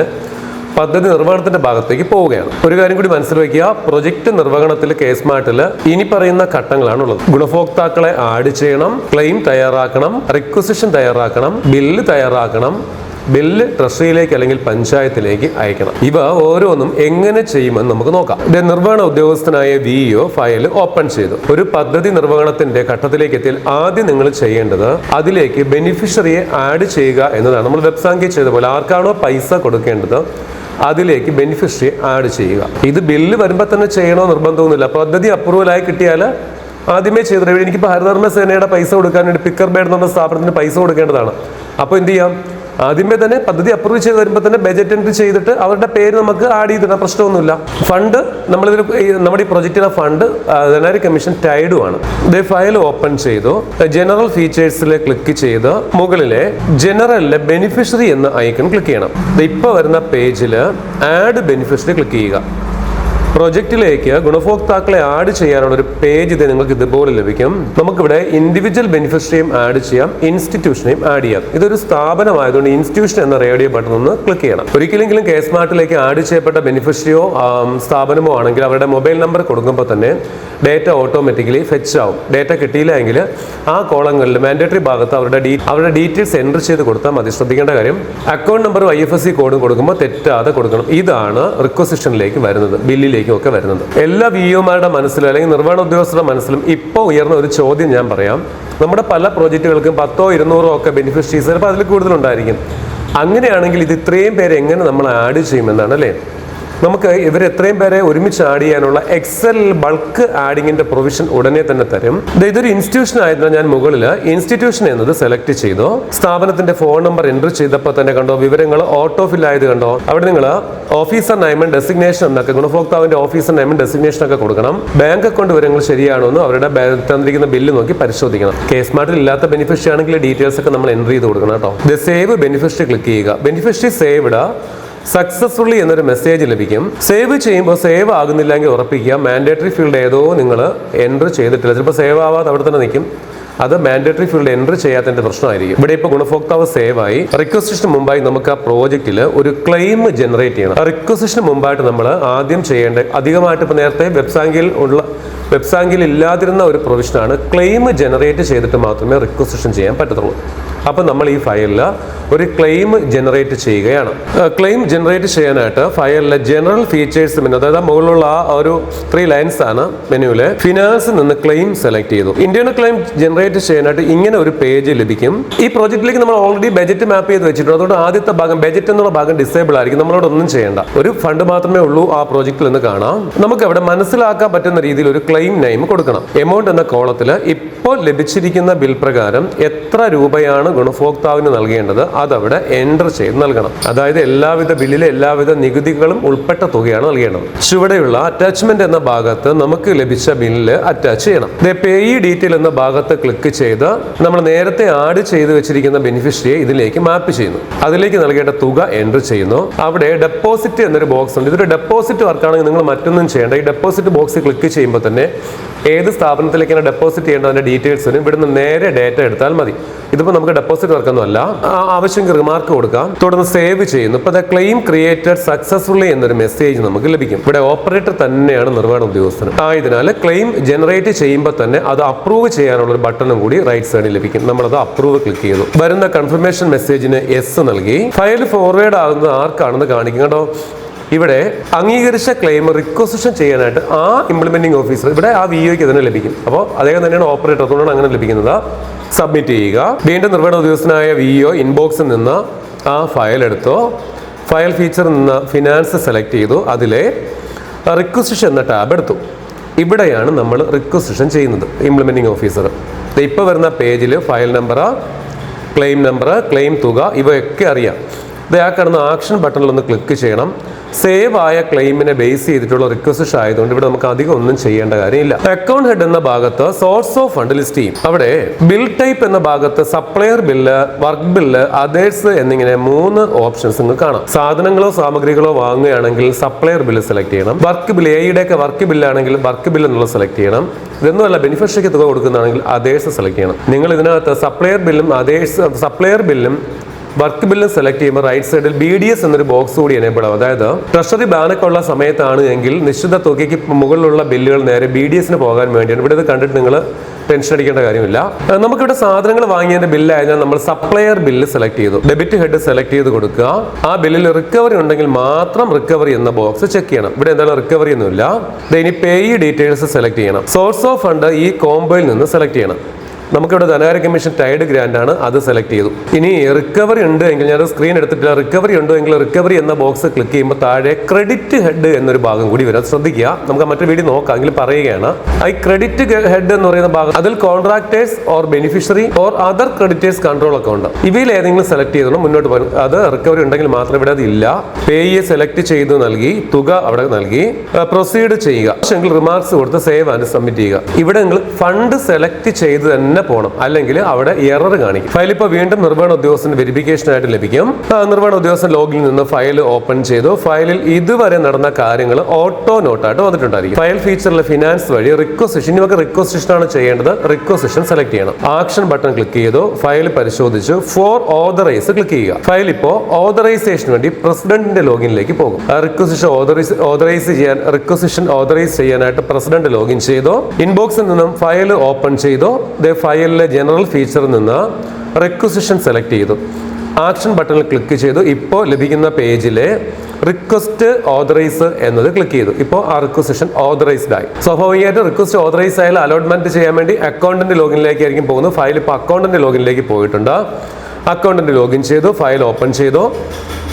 പദ്ധതി നിർവഹണത്തിന്റെ ഭാഗത്തേക്ക് പോവുകയാണ്. ഒരു കാര്യം കൂടി മനസ്സിൽ വയ്ക്കുക പ്രൊജക്ട് നിർവഹണത്തിൽ കേസ് കേസ്മാട്ടിൽ ഇനി പറയുന്ന ഘട്ടങ്ങളാണ് ഉള്ളത് ഗുണഭോക്താക്കളെ ആഡ് ചെയ്യണം ക്ലെയിം തയ്യാറാക്കണം റിക്വസിഷൻ തയ്യാറാക്കണം ബില്ല് തയ്യാറാക്കണം ബില്ല് ട്രഷറിയിലേക്ക് അല്ലെങ്കിൽ പഞ്ചായത്തിലേക്ക് അയക്കണം. ഇവ ഓരോന്നും എങ്ങനെ ചെയ്യുമെന്ന് നമുക്ക് നോക്കാം. നിർവഹണ ഉദ്യോഗസ്ഥനായ വിഇഒ ഫയൽ ഓപ്പൺ ചെയ്തു. ഒരു പദ്ധതി നിർവഹണത്തിന്റെ ഘട്ടത്തിലേക്ക് എത്തിയാൽ ആദ്യം നിങ്ങൾ ചെയ്യേണ്ടത് അതിലേക്ക് ബെനിഫിഷ്യറിയെ ആഡ് ചെയ്യുക എന്നതാണ്. നമ്മൾ വെബ്സാങ്കിൽ ചെയ്ത പോലെ ആർക്കാണോ പൈസ കൊടുക്കേണ്ടത് അതിലേക്ക് ബെനിഫിഷ്യറി ആഡ് ചെയ്യുക. ഇത് ബില്ല് വരുമ്പോൾ തന്നെ ചെയ്യണോ നിർബന്ധമൊന്നുമില്ല. പദ്ധതി അപ്രൂവൽ ആയി കിട്ടിയാൽ ആദ്യമേ ചെയ്തിട്ട് എനിക്കിപ്പോൾ ഹരിതകർമ്മ സേനയുടെ പൈസ കൊടുക്കാൻ വേണ്ടി പിക്കർ ബേഡ് എന്ന സ്ഥാപനത്തിന് പൈസ കൊടുക്കേണ്ടതാണ്. അപ്പോൾ എന്ത് ചെയ്യാം? ആദ്യമേ തന്നെ പദ്ധതി അപ്രൂവ് ചെയ്ത് വരുമ്പോൾ തന്നെ ബജറ്റ് എൻട്രി ചെയ്തിട്ട് അവരുടെ പേര് നമുക്ക് ആഡ് ചെയ്തിടാം പ്രശ്നമൊന്നുമില്ല. ഫണ്ട് നമ്മളിതിൽ നമ്മുടെ ഈ പ്രൊജക്റ്റിലെ ഫണ്ട് ധനകാര്യ കമ്മീഷൻ ടൈഡുമാണ് ഇത് ഫയൽ ഓപ്പൺ ചെയ്തു. ജനറൽ ഫീച്ചേഴ്സിൽ ക്ലിക്ക് ചെയ്ത് മുകളിലെ ജനറലിലെ ബെനിഫിഷ്യറി എന്ന ഐക്കൺ ക്ലിക്ക് ചെയ്യണം. ഇപ്പോൾ വരുന്ന പേജിൽ ആഡ് ബെനിഫിഷ്യറി ക്ലിക്ക് ചെയ്യുക. പ്രൊജക്റ്റിലേക്ക് ഗുണഭോക്താക്കളെ ആഡ് ചെയ്യാനുള്ള ഒരു പേജ് ഇത് നിങ്ങൾക്ക് ഇതുപോലെ ലഭിക്കും. നമുക്കിവിടെ ഇൻഡിവിജ്വൽ ബെനിഫിഷ്യറിയും ആഡ് ചെയ്യാം ഇൻസ്റ്റിറ്റ്യൂഷനെയും ആഡ് ചെയ്യാം. ഇതൊരു സ്ഥാപനമായതുകൊണ്ട് ഇൻസ്റ്റിറ്റ്യൂഷൻ എന്ന റേഡിയോ ബട്ടൺ ഒന്ന് ക്ലിക്ക് ചെയ്യണം. ഒരിക്കലെങ്കിലും കെ സ്മാർട്ടിലേക്ക് ആഡ് ചെയ്യപ്പെട്ട ബെനിഫിഷ്യറിയോ സ്ഥാപനമോ ആണെങ്കിൽ അവരുടെ മൊബൈൽ നമ്പർ കൊടുക്കുമ്പോൾ തന്നെ ഡേറ്റ ഓട്ടോമാറ്റിക്കലി ഫെച്ച് ആവും. ഡേറ്റ കിട്ടിയില്ല എങ്കിൽ ആ കോളങ്ങളിൽ മാൻഡേറ്ററി ഭാഗത്ത് അവരുടെ ഡീ അവരുടെ ഡീറ്റെയിൽസ് എന്റർ ചെയ്ത് കൊടുത്താൽ മതി. ശ്രദ്ധിക്കേണ്ട കാര്യം അക്കൗണ്ട് നമ്പറും ഐ എഫ് എസ് സി കോഡും കൊടുക്കുമ്പോൾ തെറ്റാതെ കൊടുക്കണം. ഇതാണ് റിക്വസിഷനിലേക്ക് വരുന്നത് ബില്ലിലേക്കും ഒക്കെ വരുന്നത്. എല്ലാ വി ഒമാരുടെ മനസ്സിലും അല്ലെങ്കിൽ നിർവഹണ ഉദ്യോഗസ്ഥരുടെ മനസ്സിലും ഇപ്പോൾ ഉയർന്ന ഒരു ചോദ്യം ഞാൻ പറയാം. നമ്മുടെ പല പ്രോജക്റ്റുകൾക്കും പത്തോ ഇരുന്നൂറോ ഒക്കെ ബെനിഫിഷ്യറീസ് ചിലപ്പോൾ അതിൽ കൂടുതലുണ്ടായിരിക്കും. അങ്ങനെയാണെങ്കിൽ ഇത് ഇത്രയും പേരെ എങ്ങനെ നമ്മൾ ആഡ് ചെയ്യുമെന്നാണ് അല്ലേ? നമുക്ക് ഇവർ എത്രയും പേരെ ഒരുമിച്ച് ആഡ് ചെയ്യാനുള്ള എക്സൽ ബൾക്ക് ആഡിങ്ങിന്റെ പ്രൊവിഷൻ ഉടനെ തന്നെ തരും. ഇതൊരു ഇൻസ്റ്റിറ്റ്യൂഷൻ ആയതിനാൽ ഞാൻ മുകളിൽ ഇൻസ്റ്റിറ്റ്യൂഷൻ എന്നത് സെലക്ട് ചെയ്തു. സ്ഥാപനത്തിന്റെ ഫോൺ നമ്പർ എന്റർ ചെയ്തപ്പോൾ തന്നെ കണ്ടോ വിവരങ്ങൾ ഓട്ടോ ഫിൽ ആയത് കണ്ടോ? അവിടെ നിങ്ങൾ ഓഫീസർ നയമൻ ഡെസിഗ്നേഷൻ എന്നൊക്കെ ഗുണഭോക്താവിന്റെ ഓഫീസർ നയമൻ ഡെസിഗ്നേഷൻ ഒക്കെ കൊടുക്കണം. ബാങ്ക് അക്കൗണ്ട് വിവരങ്ങൾ ശരിയാണോ എന്ന് അവരുടെ തന്നിരിക്കുന്ന ബില്ല് നോക്കി പരിശോധിക്കണം. കേസ് മാർട്ടിൽ ഇല്ലാത്ത ബെനിഫിഷ്യറി ആണെങ്കിൽ ഡീറ്റെയിൽസ് ഒക്കെ നമ്മൾ എന്റർ ചെയ്ത് കൊടുക്കണം കേട്ടോ. ദ സേവ് ബെനിഫിഷ്യറി ക്ലിക്ക് ചെയ്യുക. ബെനിഫിഷ്യറി സേവ്ഡ് സക്സസ്ഫുള്ളി എന്നൊരു മെസ്സേജ് ലഭിക്കും. സേവ് ചെയ്യുമ്പോൾ സേവ് ആകുന്നില്ലെങ്കിൽ ഉറപ്പിക്കുക. മാൻഡേറ്ററി ഫീൽഡ് ഏതോ നിങ്ങൾ എന്റർ ചെയ്തിട്ടില്ല. ചിലപ്പോൾ സേവ് ആവാതെ അവിടെ തന്നെ നിൽക്കും. അത് മാൻഡേറ്ററി ഫീൽഡ് എന്റർ ചെയ്യാത്തതിന്റെ പ്രശ്നമായിരിക്കും. ഇവിടെ ഇപ്പോൾ ഗുണഭോക്താവ് സേവ് ആയി. റിക്വസ്റ്റിന് മുമ്പായി നമുക്ക് ആ പ്രോജക്റ്റിൽ ഒരു ക്ലെയിം ജനറേറ്റ് ചെയ്യണം. റിക്വസ്റ്റിന് മുമ്പായിട്ട് നമ്മൾ ആദ്യം ചെയ്യേണ്ട അധികമായിട്ട് ഇപ്പോൾ നേരത്തെ വെബ്സാങ്കിൽ ഉള്ള വെബ്സാങ്കിൽ ഇല്ലാതിരുന്ന ഒരു പ്രൊവിഷനാണ് ക്ലെയിം ജനറേറ്റ് ചെയ്തിട്ട് മാത്രമേ റിക്വസിഷൻ ചെയ്യാൻ പറ്റത്തുള്ളൂ. അപ്പോൾ നമ്മൾ ഈ ഫയലിൽ ഒരു ക്ലെയിം ജനറേറ്റ് ചെയ്യുകയാണ്. ക്ലെയിം ജനറേറ്റ് ചെയ്യാനായിട്ട് ഫയലിലെ ജനറൽ ഫീച്ചേഴ്സ് മെനു അതായത് മുകളിലുള്ള ആ ഒരു ത്രീ ലൈൻസ് ആണ് മെനുവിൽ ഫിനാൻസ് നിന്ന് ക്ലെയിം സെലക്ട് ചെയ്തു. ഇന്ത്യൻ ക്ലെയിം ജനറേറ്റ് ചെയ്യാനായിട്ട് ഇങ്ങനെ ഒരു പേജ് ലഭിക്കും. ഈ പ്രോജക്റ്റിലേക്ക് നമ്മൾ ഓൾറെഡി ബജറ്റ് മാപ്പ് ചെയ്ത് വെച്ചിട്ടുണ്ട്. അതുകൊണ്ട് ആദ്യത്തെ ഭാഗം ബജറ്റ് എന്നുള്ള ഭാഗം ഡിസേബിൾ ആയിരിക്കും. നമ്മളോട് ഒന്നും ചെയ്യേണ്ട. ഒരു ഫണ്ട് മാത്രമേ ഉള്ളൂ ആ പ്രോജക്റ്റിൽ നിന്ന് കാണാം. നമുക്ക് അവിടെ മനസ്സിലാക്കാൻ പറ്റുന്ന രീതിയിൽ ഒരു ക്ലെയിം നെയിം കൊടുക്കണം. എമൗണ്ട് എന്ന കോളത്തിൽ ഇപ്പോൾ ലഭിച്ചിരിക്കുന്ന ബിൽ പ്രകാരം എത്ര രൂപയാണ് ഗുണഭോക്താവിന് നൽകേണ്ടത് അതവിടെ എന്റർ ചെയ്ത് നൽകണം. അതായത് എല്ലാവിധ ബില്ലിലെ എല്ലാവിധ നികുതികളും ഉൾപ്പെട്ട തുകയാണ് നൽകേണ്ടത്. ചുവടെയുള്ള അറ്റാച്ച്മെന്റ് എന്ന ഭാഗത്ത് നമുക്ക് ലഭിച്ച ബില്ല് അറ്റാച്ച് ചെയ്യണം. പേയി ഡീറ്റെയിൽ എന്ന ഭാഗത്ത് ക്ലിക്ക് ചെയ്ത് നമ്മൾ നേരത്തെ ആഡ് ചെയ്ത് വെച്ചിരിക്കുന്ന ബെനിഫിഷ്യറിയെ ഇതിലേക്ക് മാപ്പ് ചെയ്യുന്നു. അതിലേക്ക് നൽകേണ്ട തുക എന്റർ ചെയ്യുന്നു. അവിടെ ഡെപ്പോസിറ്റ് എന്നൊരു ബോക്സ് ഉണ്ട്. ഇതൊരു ഡെപ്പോസിറ്റ് വർക്കാണെങ്കിൽ നിങ്ങൾ മറ്റൊന്നും ചെയ്യേണ്ട. ഈ ഡെപ്പോസിറ്റ് ബോക്സ് ക്ലിക്ക് ചെയ്യുമ്പോൾ തന്നെ ഏത് സ്ഥാപനത്തിലേക്കാണ് ഡെപ്പോസിറ്റ് ചെയ്യേണ്ടതിന്റെ ഡീറ്റെയിൽസിനും ഇവിടുന്ന് നേരെ ഡേറ്റ എടുത്താൽ മതി. ഇതിപ്പോൾ നമുക്ക് ഡെപ്പോസിറ്റ് വർക്കൊന്നുമല്ല. ആവശ്യമെങ്കിൽ റിമാർക്ക് കൊടുക്കാം. തുടർന്ന് സേവ് ചെയ്യുന്നു. ഇപ്പോൾ ക്ലെയിം ക്രിയേറ്റഡ് സക്സസ്ഫുള്ളി എന്നൊരു മെസ്സേജ് നമുക്ക് ലഭിക്കും. ഇവിടെ ഓപ്പറേറ്റർ തന്നെയാണ് നിർവഹണ ഉദ്യോഗസ്ഥൻ. ആയതിനാൽ ക്ലെയിം ജനറേറ്റ് ചെയ്യുമ്പോൾ തന്നെ അത് അപ്രൂവ് ചെയ്യാനുള്ള ഒരു ബട്ടണും കൂടി റൈറ്റ് സൈഡിൽ ലഭിക്കും. നമ്മളത് അപ്രൂവ് ക്ലിക്ക് ചെയ്തു. വരുന്ന കൺഫർമേഷൻ മെസ്സേജിന് എസ് നൽകി. ഫയൽ ഫോർവേഡ് ആകുന്നത് ആർക്കാണെന്ന് കാണിക്കും. കേട്ടോ ഇവിടെ അംഗീകരിച്ച ക്ലെയിം റിക്വസിഷൻ ചെയ്യാനായിട്ട് ആ ഇംപ്ലിമെന്റിംഗ് ഓഫീസർ ഇവിടെ ആ വി ഒക്ക് തന്നെ ലഭിക്കും. അപ്പോൾ അദ്ദേഹം തന്നെയാണ് ഓപ്പറേറ്റർ അതുകൊണ്ടാണ് അങ്ങനെ ലഭിക്കുന്നത്. സബ്മിറ്റ് ചെയ്യുക. വീണ്ടും നിർവഹണ ഉദ്യോഗസ്ഥനായ വി ഒ ഇൻബോക്സിൽ നിന്ന് ആ ഫയൽ എടുത്തു. ഫയൽ ഫീച്ചർ നിന്ന് ഫിനാൻസ് സെലക്ട് ചെയ്തു. അതിലെ റിക്വസിഷൻ എന്ന ടാബ് എടുത്തു. ഇവിടെയാണ് നമ്മൾ റിക്വസിഷൻ ചെയ്യുന്നത് ഇംപ്ലിമെന്റിംഗ് ഓഫീസർ ഇപ്പോൾ വരുന്ന പേജിൽ file number claim number claim തുക ഇവയൊക്കെ അറിയാം. ഇത് ആ കിടന്ന ആക്ഷൻ ബട്ടണിൽ ഒന്ന് ക്ലിക്ക് ചെയ്യണം. സേവ് ആയ ക്ലെയിമിനെ ബേസ് ചെയ്തിട്ടുള്ള റിക്വസിഷൻ ആയതുകൊണ്ട് ഇവിടെ നമുക്ക് അധികം ഒന്നും ചെയ്യേണ്ട കാര്യമില്ല. അക്കൗണ്ട് ഹെഡ് എന്ന ഭാഗത്ത് സോഴ്സ് ഓഫ് ഫണ്ട് ലിസ്റ്റ് ചെയ്യും. അവിടെ ബിൽ ടൈപ്പ് എന്ന ഭാഗത്ത് supplier bill work bill others എന്നിങ്ങനെ മൂന്ന് ഓപ്ഷൻസ് നിങ്ങൾക്ക് കാണാം. സാധനങ്ങളോ സാമഗ്രികളോ വാങ്ങുകയാണെങ്കിൽ സപ്ലയർ ബില്ല് സെലക്ട് ചെയ്യണം. വർക്ക് ബില്ല് എയുടെ ഒക്കെ വർക്ക് ബില്ലാണെങ്കിൽ വർക്ക് ബില്ല് എന്നുള്ളത് സെലക്ട് ചെയ്യണം. ഇതൊന്നുമല്ല ബെനിഫിഷ്യറിക്ക് തുക കൊടുക്കുന്നതാണെങ്കിൽ അതേഴ്സ് സെലക്ട് ചെയ്യണം. നിങ്ങൾ ഇതിനകത്ത് സപ്ലയർ ബില്ലും അതേഴ്സ് സപ്ലയർ ബില്ലും വർക്ക് ബില്ല് സെലക്ട് ചെയ്യുമ്പോൾ റൈറ്റ് സൈഡിൽ ബി ഡി എസ് എന്നൊരു ബോക്സ് കൂടി എനേബിൾ ആവും. അതായത് ട്രഷറി ബാനൊക്കെ ഉള്ള സമയത്താണ് എങ്കിൽ നിശ്ചിത തുകയ്ക്ക് മുകളിലുള്ള ബില്ലുകൾ നേരെ ബി ഡി എസിന് പോകാൻ വേണ്ടിയാണ്. ഇവിടെ ഇത് കണ്ടിട്ട് നിങ്ങൾ ടെൻഷൻ അടിക്കേണ്ട കാര്യമില്ല. നമുക്കിവിടെ സാധനങ്ങൾ വാങ്ങിയതിന്റെ ബില്ലായതിനാൽ നമ്മൾ സപ്ലയർ ബില്ല് സെലക്ട് ചെയ്തു. ഡെബിറ്റ് ഹെഡ് സെലക്ട് ചെയ്ത് കൊടുക്കുക. ആ ബില്ലിൽ റിക്കവറി ഉണ്ടെങ്കിൽ മാത്രം റിക്കവറി എന്ന ബോക്സ് ചെക്ക് ചെയ്യണം. ഇവിടെ എന്തായാലും റിക്കവറി ഒന്നുമില്ല. ഇനി പേയ് ഡീറ്റെയിൽസ് സെലക്ട് ചെയ്യണം. സോഴ്സ് ഓഫ് ഫണ്ട് ഈ കോംബോയിൽ നിന്ന് സെലക്ട് ചെയ്യണം. നമുക്കിവിടെ ധനകാര്യ കമ്മീഷൻ ടൈഡ് ഗ്രാൻഡ് ആണ് അത് സെലക്ട് ചെയ്തു. ഇനി റിക്കവറി ഉണ്ട് എങ്കിൽ ഞാൻ സ്ക്രീൻ എടുത്തിട്ടില്ല റിക്കവറി ഉണ്ടോ എങ്കിൽ റിക്കവറി എന്ന ബോക്സ് ക്ലിക്ക് ചെയ്യുമ്പോൾ താഴെ ക്രെഡിറ്റ് ഹെഡ് എന്നൊരു ഭാഗം കൂടി വരും. അത് ശ്രദ്ധിക്കുക. നമുക്ക് മറ്റൊരു വീഡിയോ നോക്കാം. എങ്കിൽ പറയുകയാണ് ഐ ക്രെഡിറ്റ് ഹെഡ് എന്ന് പറയുന്ന ഭാഗം അതിൽ contractors or beneficiary or other creditors control account ഇവയിൽ ഏതെങ്കിലും സെലക്ട് ചെയ്തോളൂ മുന്നോട്ട് പോകും അത് റിക്കവറി ഉണ്ടെങ്കിൽ മാത്രം ഇവിടെ അത് ഇല്ല. പേയെ സെലക്ട് ചെയ്ത് നൽകി തുക അവിടെ നൽകി പ്രൊസീഡ് ചെയ്യുക. പക്ഷേ റിമാർക്സ് കൊടുത്ത് സേവ് ആൻഡ് സബ്മിറ്റ് ചെയ്യുക. ഇവിടെ നിങ്ങൾ ഫണ്ട് സെലക്ട് ചെയ്ത് തന്നെ പോകണം അല്ലെങ്കിൽ അവിടെ എറർ കാണിക്കും. ഫയൽ ഇപ്പോൾ വീണ്ടും നിർവഹണ ഉദ്യോഗസ്ഥന് വെരിഫിക്കേഷൻ ആയിട്ട് ലഭിക്കും. നിർവഹണ ഉദ്യോഗസ്ഥൻ ലോഗിൽ നിന്ന് ഫയൽ ഓപ്പൺ ചെയ്തു. ഫയലിൽ ഇതുവരെ നടന്ന കാര്യങ്ങൾ ഓട്ടോ നോട്ടായിട്ട് വന്നിട്ടുണ്ടായിരിക്കും. ഫയൽ ഫീച്ചറിലെ ഫിനാൻസ് വഴി റിക്വസിഷൻ നമുക്ക് റിക്വസിഷൻ ആണ് ചെയ്യേണ്ടത്. റിക്വസിഷൻ സെലക്ട് ചെയ്യണം. ആക്ഷൻ ബട്ടൺ ക്ലിക്ക് ചെയ്തു. ഫയൽ പരിശോധിച്ചു. ഫോർ ഓതറൈസ് ക്ലിക്ക് ചെയ്യുക. ഫയൽ ഇപ്പോൾ ഓതറൈസേഷൻ വേണ്ടി പ്രസിഡന്റിന്റെ ലോഗിനിലേക്ക് പോകും. റിക്വസിഷൻ ഓതറൈസ് ഓതറൈസ് ചെയ്യാൻ റിക്വസിഷൻ ഓതറൈസ് ചെയ്യാനായിട്ട് പ്രസിഡന്റ് ലോഗിൻ ചെയ്തു. ഇൻബോക്സിൽ നിന്നും ഫയൽ ഓപ്പൺ ചെയ്തു. ഫയലിലെ ജനറൽ ഫീച്ചറിൽ നിന്ന് റിക്വസിഷൻ സെലക്ട് ചെയ്തു. ആക്ഷൻ ബട്ടണിൽ ക്ലിക്ക് ചെയ്തു. ഇപ്പോൾ ലഭിക്കുന്ന പേജിലെ റിക്വസ്റ്റ് ഓതറൈസ് എന്നത് ക്ലിക്ക് ചെയ്തു. ഇപ്പോൾ ആ റിക്വസിഷൻ ഓതറൈസ്ഡ് ആയി. സ്വാഭാവികമായിട്ട് റിക്വസ്റ്റ് ഓതറൈസ് ആയാലും അലോട്ട്മെന്റ് ചെയ്യാൻ വേണ്ടി അക്കൗണ്ടിന്റെ ലോഗിനിലേക്ക് ആയിരിക്കും പോകുന്നത്. ഫയൽ ഇപ്പോൾ അക്കൗണ്ടിന്റെ ലോഗിനിലേക്ക് പോയിട്ടുണ്ട്. അക്കൗണ്ടിന്റെ ലോഗിൻ ചെയ്തു. ഫയൽ ഓപ്പൺ ചെയ്തു.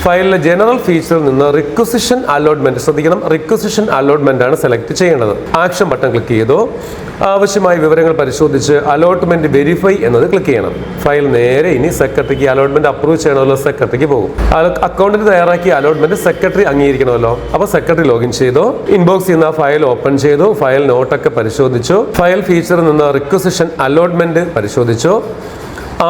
ഫയലിലെ ജനറൽ ഫീച്ചറിൽ നിന്ന് റിക്വസിഷൻ അലോട്ട്മെന്റ് ശ്രദ്ധിക്കണം. റിക്വസിഷൻ അലോട്ട്മെന്റ് ആണ് സെലക്ട് ചെയ്യേണ്ടത്. ആക്ഷൻ ബട്ടൺ ക്ലിക്ക് ചെയ്തു. ആവശ്യമായ വിവരങ്ങൾ പരിശോധിച്ച് അലോട്ട്മെന്റ് വെരിഫൈ എന്നത് ക്ലിക്ക് ചെയ്യണം. ഫയൽ നേരെ ഇനി സെക്രട്ടറിക്ക് അലോട്ട്മെന്റ് അപ്രൂവ് ചെയ്യണമല്ലോ സെക്രട്ടറിക്ക് പോകും. അക്കൗണ്ടിന് തയ്യാറാക്കിയ അലോട്ട്മെന്റ് സെക്രട്ടറി അംഗീകരിക്കണമല്ലോ. അപ്പോൾ സെക്രട്ടറി ലോഗിൻ ചെയ്തു. ഇൻബോക്സ് ചെയ്യുന്ന ഫയൽ ഓപ്പൺ ചെയ്തു. ഫയൽ നോട്ടൊക്കെ പരിശോധിച്ചു. ഫയൽ ഫീച്ചറിൽ നിന്ന് റിക്വസിഷൻ അലോട്ട്മെന്റ് പരിശോധിച്ചു.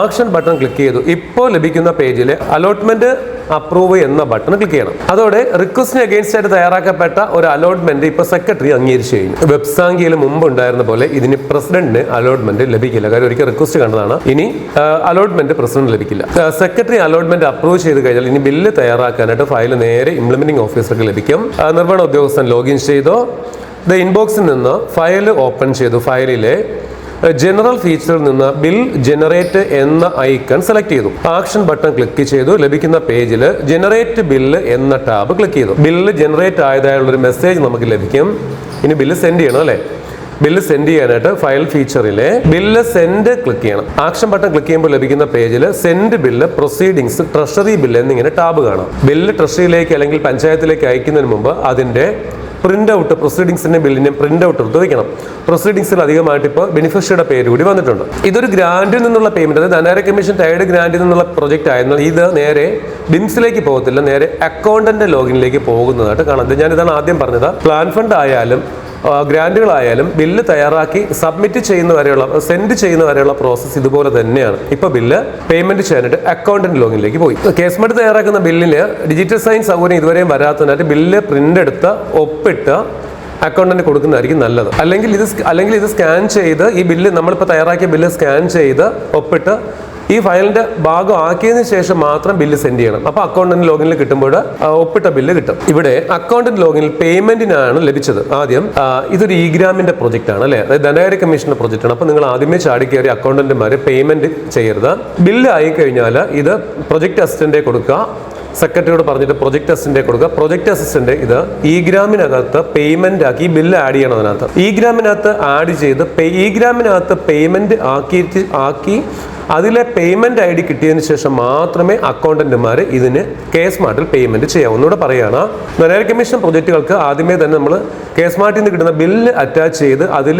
ആക്ഷൻ ബട്ടൺ ക്ലിക്ക് ചെയ്തു. ഇപ്പോൾ ലഭിക്കുന്ന പേജിൽ അലോട്ട്മെന്റ് അപ്രൂവ് എന്ന ബട്ടൺ ക്ലിക്ക് ചെയ്യണം. അതോടെ റിക്വസ്റ്റിന് അഗേൻസ്റ്റ് ആയിട്ട് തയ്യാറാക്കപ്പെട്ട ഒരു അലോട്ട്മെന്റ് ഇപ്പൊ സെക്രട്ടറി അംഗീകരിച്ചു കഴിഞ്ഞു. വെബ്സാങ്കിയിൽ മുമ്പ് ഉണ്ടായിരുന്ന പോലെ ഇതിന് പ്രസിഡന്റിന് അലോട്ട്മെന്റ് ലഭിക്കില്ല. കാര്യം ഒരിക്കൽ റിക്വസ്റ്റ് കണ്ടതാണ്. ഇനി അലോട്ട്മെന്റ് പ്രസിഡന്റ് ലഭിക്കില്ല. സെക്രട്ടറി അലോട്ട്മെന്റ് അപ്രൂവ് ചെയ്ത് കഴിഞ്ഞാൽ ഇനി ബില്ല് തയ്യാറാക്കാനായിട്ട് ഫയൽ നേരെ ഇംപ്ലിമെന്റിംഗ് ഓഫീസർക്ക് ലഭിക്കും. നിർവഹണ ഉദ്യോഗസ്ഥൻ ലോഗിൻ ചെയ്തോ. ദ ഇൻബോക്സിൽ നിന്ന് ഫയൽ ഓപ്പൺ ചെയ്തു. ഫയലിലെ ജനറൽ ഫീച്ചറിൽ നിന്ന് ബിൽ ജനറേറ്റ് എന്ന ഐക്കൺ സെലക്ട് ചെയ്തു. ആക്ഷൻ ബട്ടൺ ക്ലിക്ക് ചെയ്തു. ലഭിക്കുന്ന പേജിൽ ജനറേറ്റ് ബില്ല് എന്ന ടാബ് ക്ലിക്ക് ചെയ്തു. ബില്ല് ജനറേറ്റ് ആയതായുള്ള ഒരു മെസ്സേജ് നമുക്ക് ലഭിക്കും. ഇനി ബില്ല് സെൻഡ് ചെയ്യണം അല്ലേ? ബില്ല് സെൻഡ് ചെയ്യാനായിട്ട് ഫയൽ ഫീച്ചറിലെ ബില്ല് സെൻഡ് ക്ലിക്ക് ചെയ്യണം. ആക്ഷൻ ബട്ടൺ ക്ലിക്ക് ചെയ്യുമ്പോൾ ലഭിക്കുന്ന പേജിൽ send bill proceedings treasury bill എന്നിങ്ങനെ ടാബ് കാണാം. ബില്ല് ട്രഷറിയിലേക്ക് അല്ലെങ്കിൽ പഞ്ചായത്തിലേക്ക് അയക്കുന്നതിന് മുമ്പ് അതിന്റെ പ്രിന്റ് ഔട്ട് പ്രൊസീഡിങ്സിന്റെ ബില്ലിനെ പ്രിന്റ് ഔട്ട് വെക്കണം. പ്രൊസീഡിങ്സിൽ അധികമായിട്ട് ഇപ്പോൾ ബെനിഫിഷ്യറിയുടെ പേര് കൂടി വന്നിട്ടുണ്ട്. ഇതൊരു ഗ്രാൻഡിൽ നിന്നുള്ള പേയ്മെന്റ് അതായത് ധനകാര്യ കമ്മീഷൻ ടൈഡ് ഗ്രാൻഡിൽ നിന്നുള്ള പ്രൊജക്റ്റ് ആയിരുന്നാൽ ഇത് നേരെ ബിംസിലേക്ക് പോകത്തില്ല നേരെ അക്കൗണ്ടന്റ് ലോഗിനിലേക്ക് പോകുന്നതായിട്ട് കാണാം. ഞാൻ ഇതാണ് ആദ്യം പറഞ്ഞത്. പ്ലാൻ ഫണ്ട് ആയാലും ഗ്രാൻഡുകളായാലും ബില്ല് തയ്യാറാക്കി സബ്മിറ്റ് ചെയ്യുന്നവരെയുള്ള സെൻഡ് ചെയ്യുന്നവരെയുള്ള പ്രോസസ്സ് ഇതുപോലെ തന്നെയാണ്. ഇപ്പൊ ബില്ല് പേയ്മെന്റ് ചെയ്യാനായിട്ട് അക്കൗണ്ടന്റ് ലോഗിനിലേക്ക് പോയി. കേസ്മെന്റ് തയ്യാറാക്കുന്ന ബില്ലിന് ഡിജിറ്റൽ സൈൻ സൗകര്യം ഇതുവരെയും വരാത്തതിനായിട്ട് ബില്ല് പ്രിന്റ് എടുത്ത് ഒപ്പിട്ട് അക്കൗണ്ടന്റ് കൊടുക്കുന്നതായിരിക്കും നല്ലത്. അല്ലെങ്കിൽ ഇത് അല്ലെങ്കിൽ ഇത് സ്കാൻ ചെയ്ത് ഈ ബില്ല് നമ്മളിപ്പോൾ തയ്യാറാക്കിയ ബില്ല് സ്കാൻ ചെയ്ത് ഒപ്പിട്ട് ഈ ഫയലിന്റെ ഭാഗം ആക്കിയതിന് ശേഷം മാത്രം ബില്ല് സെൻഡ് ചെയ്യണം. അപ്പൊ അക്കൗണ്ടന്റ് ലോഗിനിൽ കിട്ടുമ്പോൾ ഒപ്പിട്ട ബില്ല് കിട്ടും. ഇവിടെ അക്കൗണ്ടന്റ് ലോഗിനിൽ പേയ്മെന്റിനാണ് ലഭിച്ചത്. ആദ്യം ഇതൊരു ഇ ഗ്രാമിന്റെ പ്രൊജക്റ്റ് ആണ് അല്ലെ? അതായത് ധനകാര്യ കമ്മീഷന്റെ പ്രൊജക്റ്റ് ആണ്. അപ്പൊ നിങ്ങൾ ആദ്യമേ ചാടി കയറി അക്കൗണ്ടന്റുമാര് പേയ്മെന്റ് ചെയ്യരുത്. ബില്ല് ആയി കഴിഞ്ഞാൽ ഇത് പ്രൊജക്ട് അസിസ്റ്റന്റ് കൊടുക്കുക. സെക്രട്ടറിയോട് പറഞ്ഞിട്ട് പ്രൊജക്ട് അസിസ്റ്റന്റ് കൊടുക്കുക. പ്രൊജക്ട് അസിസ്റ്റന്റ് ഇത് ഇ ഗ്രാമിനകത്ത് പേയ്മെന്റ് ആക്കി ബില്ല് ആഡ് ചെയ്യണം അതിനകത്ത്. ഇ ഗ്രാമിനകത്ത് ആഡ് ചെയ്ത് ഇ ഗ്രാമിനകത്ത് പേയ്മെന്റ് ആക്കി ആക്കി അതിലെ പേയ്മെന്റ് ഐ ഡി കിട്ടിയതിന് ശേഷം മാത്രമേ അക്കൗണ്ടന്റുമാർ ഇതിന് കെ സ്മാർട്ടിൽ പേയ്മെന്റ് ചെയ്യാവൂ ഒന്നുകൂടെ പറയുകയാണ് ധനകാര്യ കമ്മീഷൻ പ്രൊജക്റ്റുകൾക്ക് ആദ്യമേ തന്നെ നമ്മൾ കെ സ്മാർട്ടിൽ നിന്ന് കിട്ടുന്ന ബില്ല് അറ്റാച്ച് ചെയ്ത് അതിൽ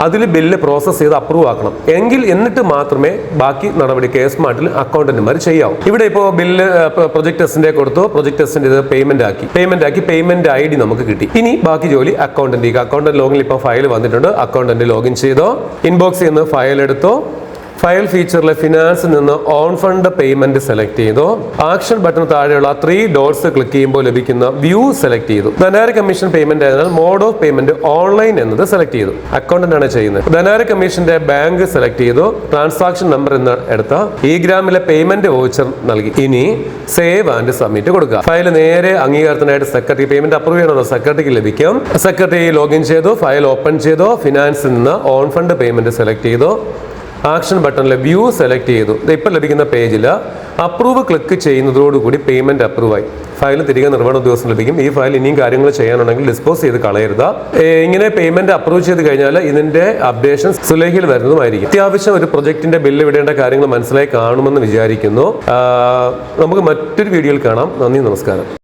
അതിൽ ബില്ല് പ്രോസസ്സ് ചെയ്ത് അപ്രൂവ് ആക്കണം. എങ്കിൽ എന്നിട്ട് മാത്രമേ ബാക്കി നടപടി കെ സ്മാർട്ടിൽ അക്കൗണ്ടന്റുമാർ ചെയ്യാവൂ. ഇവിടെ ഇപ്പോൾ ബില്ല് പ്രൊജക്ട് ടെസ്റ്റിന്റെ കൊടുത്തു. പ്രൊജക്ട് ടെസ്റ്റിന്റെ ഇത് പേയ്മെന്റ് ആക്കി. പേയ്മെന്റ് ആക്കി പേയ്മെന്റ് ഐ ഡി നമുക്ക് കിട്ടി. ഇനി ബാക്കി ജോലി അക്കൗണ്ടന്റ് അക്കൗണ്ടന്റ് ലോഗിൻ ഇപ്പോൾ ഫയൽ വന്നിട്ടുണ്ട്. അക്കൗണ്ടന്റ് ലോഗിൻ ചെയ്തോ. ഇൻബോക്സിൽ നിന്ന് ഫയൽ എടുത്തോ. ഫയൽ ഫീച്ചറിലെ ഫിനാൻസിൽ നിന്ന് ഓൺ ഫണ്ട് പേയ്മെന്റ് സെലക്ട് ചെയ്തു. ആക്ഷൻ ബട്ടൺ താഴെയുള്ള ത്രീ ഡോട്ട്സ് ക്ലിക്ക് ചെയ്യുമ്പോൾ ലഭിക്കുന്ന വ്യൂ സെലക്ട് ചെയ്തു. ധനാരി കമ്മീഷൻ പേയ്മെന്റ് ആയതിനാൽ മോഡ് ഓഫ് പേയ്മെന്റ് ഓൺലൈൻ എന്നത് സെലക്ട് ചെയ്തു. അക്കൗണ്ടന്റ് ആണ് ചെയ്യുന്നത്. ധനാരി കമ്മീഷന്റെ ബാങ്ക് സെലക്ട് ചെയ്തു. ട്രാൻസാക്ഷൻ നമ്പർ എന്ന് എടുത്ത ഈ ഗ്രാമിലെ പേയ്മെന്റ് വോച്ചർ നൽകി. ഇനി സേവ് ആൻഡ് സബ്മിറ്റ് കൊടുക്കുക. ഫയൽ നേരെ അംഗീകാരത്തിനായിട്ട് സെക്രട്ടറി പേയ്മെന്റ് അപ്രൂവ് ചെയ്യണമെന്ന് സെക്രട്ടറിക്ക് ലഭിക്കും. സെക്രട്ടറി ലോഗിൻ ചെയ്തു. ഫയൽ ഓപ്പൺ ചെയ്തു. ഫിനാൻസിൽ നിന്ന് ഓൺ ഫണ്ട് പേയ്മെന്റ് സെലക്ട് ചെയ്തു. ആക്ഷൻ ബട്ടണിലെ വ്യൂ സെലക്ട് ചെയ്തു. ഇപ്പം ലഭിക്കുന്ന പേജിൽ അപ്രൂവ് ക്ലിക്ക് ചെയ്യുന്നതോടുകൂടി പേയ്മെന്റ് അപ്രൂവായി ഫയൽ തിരികെ നിർവഹണ ഉദ്യോഗസ്ഥൻ ലഭിക്കും. ഈ ഫയൽ ഇനിയും കാര്യങ്ങൾ ചെയ്യാനുണ്ടെങ്കിൽ ഡിസ്പോസ് ചെയ്ത് കളയരുത്. ഇങ്ങനെ പേയ്മെന്റ് അപ്രൂവ് ചെയ്ത് കഴിഞ്ഞാൽ ഇതിന്റെ അപ്ഡേഷൻ സുലേഖയിൽ വരുന്നതുമായിരിക്കും. അത്യാവശ്യം ഒരു പ്രൊജക്ടിന്റെ ബില്ല് വിടേണ്ട കാര്യങ്ങൾ മനസ്സിലായി കാണുമെന്ന് വിചാരിക്കുന്നു. നമുക്ക് മറ്റൊരു വീഡിയോയിൽ കാണാം. നന്ദി നമസ്കാരം.